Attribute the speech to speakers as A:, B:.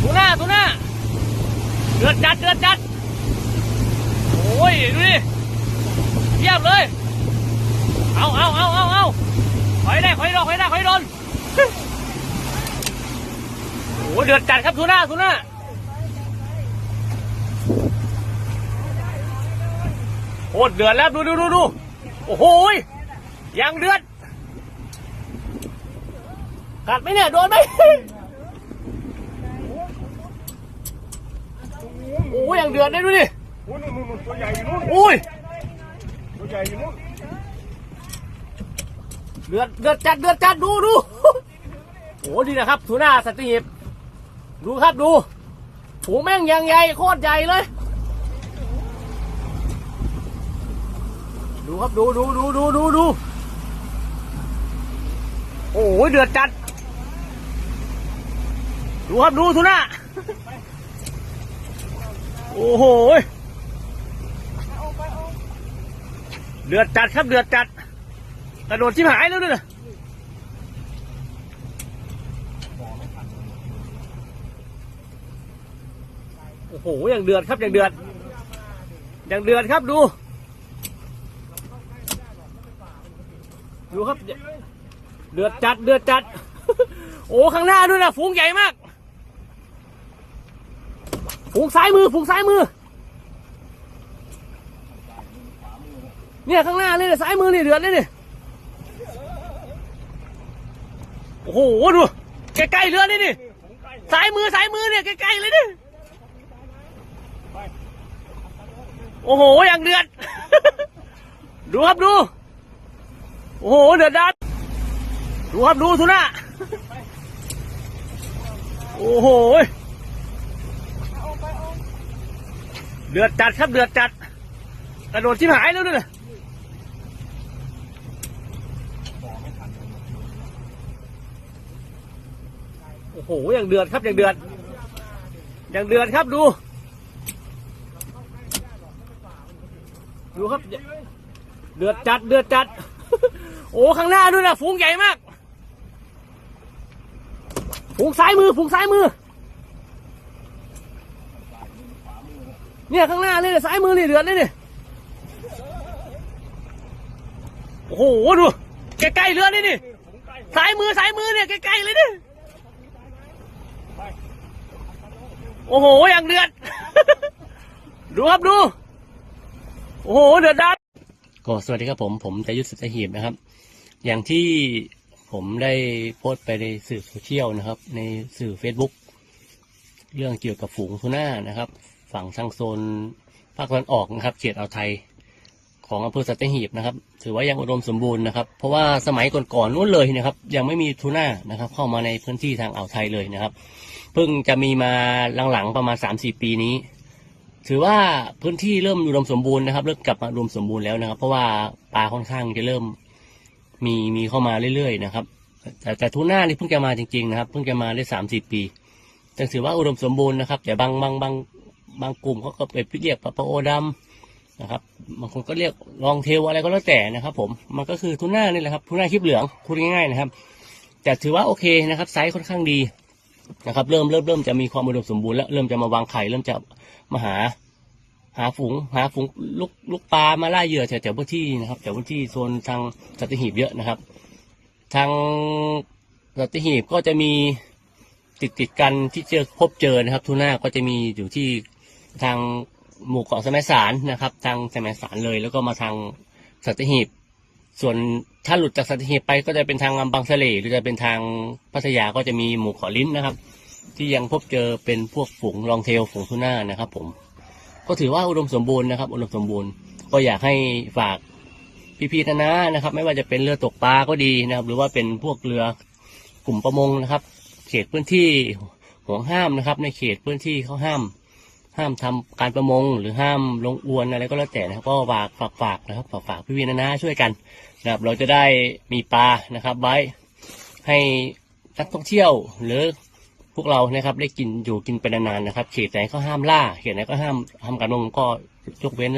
A: ทูน่าทูน่าเดือดจัดเดือดจัดโอ้ยดูดิเยียบเลย เอาเอาเอาเอาเอาถอยได้ถอยดอกถอยได้ถอยโดนโอ้เดือดจัดครับทูน่าทูน่าโคตรเดือดแล้วดูดูดูดูโอ้โหยยังเดือดกัดไหมเนี่ยโดนไหม โอ้ยยังเดือดเลยดูดิ
B: โอ้ยนู่นนู่นนู่นตัวใหญ่อยู่นู่น
A: โอ้ย
B: ตัวใหญ่อยู่นู่น
A: เดือดเดือดจัดเดือดจัดดูดูโอ้ดีนะครับทูน่าสตีฟดูครับดูฝูงแม่งยังใหญ่โคตรใหญ่เลย ดูครับดูดูดูดูดูดูโอ้ยเดือดจัด ดูครับดูทูน่า โอ้โหเดือดจัดครับเดือดจัดกระโดดชิบหายแล้วด้วยโอ้โหอย่างเดือดครับอย่างเดือดอย่างเดือดครับดู ดูครับ เดือดจัดเดือดจัด โอ้ข้างหน้าด้วยนะฝูงใหญ่มาก ฝูงซ้ายมือฝูงซ้ายมือ เนี่ยข้างหน้านี่เนี่ยซ้ายมือนี่เดือดเลยนี่โอ้โหดูใกล้ๆเรือนี่นี่สายมือสายมือเนี่ยใกล้ๆเลยนี่โอ้โหอย่างเดือด ดูครับดู โอ้โหเดือดดันดูครับดูทุน่าโอ้โห เดือดจัดครับเดือดจัดกระโดดชิบหายแล้วด้วยนะโอ้โหอย่างเดือดครับอย่างเดือดอย่างเดือดครับดู ดูครับ เดือดจัดเดือดจัด โอ้ข้างหน้าด้วยนะฝูงใหญ่มากฝูงซ้ายมือฝูงซ้ายมือ เนี่ยข้างหน้าเลยเนี่ยซ้ายมือนี่เดือดเลยเนี่ยโอ้โหดูใกล้ๆเรือนี่นี่ซ้ายมือซ้ายมือเนี่ยใกล้ๆเลยนี่โอ้โหอย่างเดือดดูครับดู โอ้โหเดือดดันก็สวัสดีครับผมผมจะยุทธสตหีบนะครับ อย่างที่ผมได้โพสต์ไปในสื่อโซเชียลนะครับ ในสื่อ Facebook เรื่องเกี่ยวกับฝูงทูน่านะครับ ฝั่งทางโซนภาคตะวันออกนะครับ เขตอ่าวไทยของอำเภอสัตหีบนะครับ ถือว่ายังอุดมสมบูรณ์นะครับ เพราะว่าสมัยก่อนๆนู้นเลยนะครับ ยังไม่มีทูน่านะครับ เข้ามาในพื้นที่ทางอ่าวไทยเลยนะครับ เพิ่งจะมีมาหลังๆประมาณสามสี่ปีนี้ ถือว่าพื้นที่เริ่มอุดมสมบูรณ์นะครับ เริ่มกลับมาอุดมสมบูรณ์แล้วนะครับ เพราะว่าปลาค่อนข้างจะเริ่มมีมีเข้ามาเรื่อยๆนะครับ แต่แต่ทูน่านี่เพิ่งจะมาจริงๆนะครับ เพิ่งจะมาได้สามสี่ปีแต่ถือว่าอุดมสมบูรณ์นะครับ แต่บางบางบาง บางกลุ่มเขาก็ไปเรียกปลาปะโอดำนะครับบางคนก็เรียกลองเทลอะไรก็แล้วแต่นะครับ ผมมันก็คือทูน่านี่แหละครับทูน่าคลิปเหลืองพูดง่ายๆนะครับ แต่ถือว่าโอเคนะครับไซส์ค่อนข้างดีนะครับ เริ่มเริ่มเริ่มจะมีความอุดมสมบูรณ์แล้วเริ่มจะมาวางไข่เริ่มจะมาหา หาฝูงหาฝูงลูกลูกปลามาล่าเหยื่อแถวแถวพื้นที่นะครับแถวพื้นที่โซนทางสัตหีบเยอะนะครับ ทางสัตหีบก็จะมีติดติดกันที่เจอพบเจอนะครับทูน่าก็จะมีอยู่ที่ ทางหมู่เกาะสมัยสารนะครับ ทางสมัยสารเลย แล้วก็มาทางสัตหีบ ส่วนถ้าหลุดจากสัตหีบไปก็จะเป็นทางบางสะเลหรือจะเป็นทางพัทยาก็จะมีหมู่เกาะลิ้นนะครับ ที่ยังพบเจอเป็นพวกฝูงลองเทลฝูงทูน่านะครับ ผม ก็ถือว่าอุดมสมบูรณ์นะครับ อุดมสมบูรณ์ก็อยากให้ฝากพี่ๆนะนะนะครับ ไม่ว่าจะเป็นเรือตกปลาก็ดีนะครับ หรือว่าเป็นพวกเรือกลุ่มประมงนะครับ เขตพื้นที่ห่วงห้ามนะครับ ในเขตพื้นที่เขาห้าม ห้ามทำการประมง หรือห้ามลงอวนอะไรก็แล้วแต่นะครับ ก็ฝากฝากฝากนะครับฝากฝากพี่ๆนนะช่วยกันนะครับเราจะได้มีปลานะครับ ไว้ให้นักท่องเที่ยวหรือพวกเรานะครับได้กินอยู่กินไปนานๆนะครับเขตไหนก็ห้ามล่าเขตไหนก็ห้ามทำการลงก็ยกเว้น